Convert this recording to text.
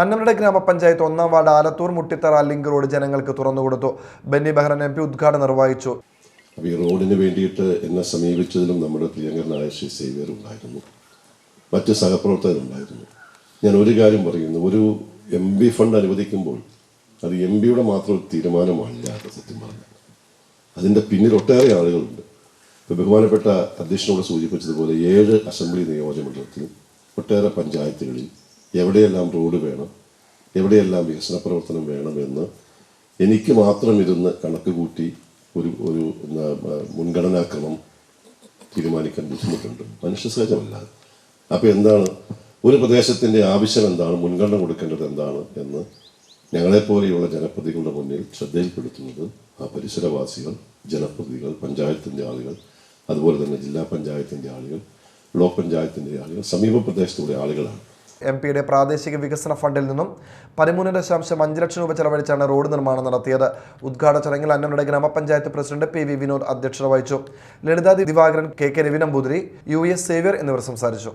അന്നമനട ഗ്രാമപഞ്ചായത്ത് ഒന്നാം ward Alathur Muttithara link road ജനങ്ങൾക്ക് തുറന്നുകൊടുത്തു ബെന്നി ബെഹ്റൻ എം പി ഉദ്ഘാടനം നിർവഹിച്ചു. അപ്പോൾ ഈ റോഡിന് വേണ്ടിയിട്ട് എന്നെ സമീപിച്ചതിലും നമ്മുടെ പ്രിയങ്കരനായ ശ്രീ സേവ്യർ ഉണ്ടായിരുന്നു. മറ്റ് സഹപ്രവർത്തകരുണ്ടായിരുന്നു. ഞാൻ ഒരു കാര്യം പറയുന്നു. ഒരു എം ബി ഫണ്ട് അനുവദിക്കുമ്പോൾ അത് എം ബിയുടെ മാത്രം ഒരു തീരുമാനമല്ല സത്യം പറഞ്ഞാൽ അതിന്റെ പിന്നിൽ ഒട്ടേറെ ആളുകളുണ്ട്. ഇപ്പോൾ ബഹുമാനപ്പെട്ട അധ്യക്ഷനോട് സൂചിപ്പിച്ചതുപോലെ ഏഴ് അസംബ്ലി നിയോജകമണ്ഡലത്തിലും ഒട്ടേറെ പഞ്ചായത്തുകളിൽ എവിടെയെല്ലാം റോഡ് വേണം എവിടെയെല്ലാം വികസന പ്രവർത്തനം വേണമെന്ന് എനിക്ക് മാത്രം ഇരുന്ന് കണക്ക് കൂട്ടി ഒരു ഒരു മുൻഗണനാക്രമം തീരുമാനിക്കാൻ ബുദ്ധിമുട്ടുണ്ട്. മനുഷ്യ സഹജമല്ല. അപ്പോൾ എന്താണ്? ഒരു പ്രദേശത്തിന്റെ ആവശ്യം എന്താണ്? മുൻഗണന കൊടുക്കേണ്ടത് എന്താണ് എന്ന് ഞങ്ങളെപ്പോലെയുള്ള ജനപ്രതികളുടെ മുന്നിൽ ശ്രദ്ധയിൽപ്പെടുത്തുന്നത് ആ പരിസരവാസികൾ ജനപ്രതികൾ പഞ്ചായത്തിന്റെ ആളുകൾ അതുപോലെ തന്നെ ജില്ലാ പഞ്ചായത്തിന്റെ ആളുകൾ ബ്ലോക്ക് പഞ്ചായത്തിന്റെ ആളുകൾ സമീപ പ്രദേശത്തുള്ള ആളുകളാണ്. എം പിയുടെ പ്രാദേശിക വികസന ഫണ്ടിൽ നിന്നും പതിമൂന്ന് ദശാംശം അഞ്ച് ലക്ഷം രൂപ ചെലവഴിച്ചാണ് റോഡ് നിർമ്മാണം നടത്തിയത്. ഉദ്ഘാടന ചടങ്ങിൽ അന്നമുടെ ഗ്രാമപഞ്ചായത്ത് പ്രസിഡന്റ് പി വി വിനോദ് അധ്യക്ഷത വഹിച്ചു. Lalitha Divakaran K K Ravi Namboothiri U S Xavier എന്നിവർ സംസാരിച്ചു.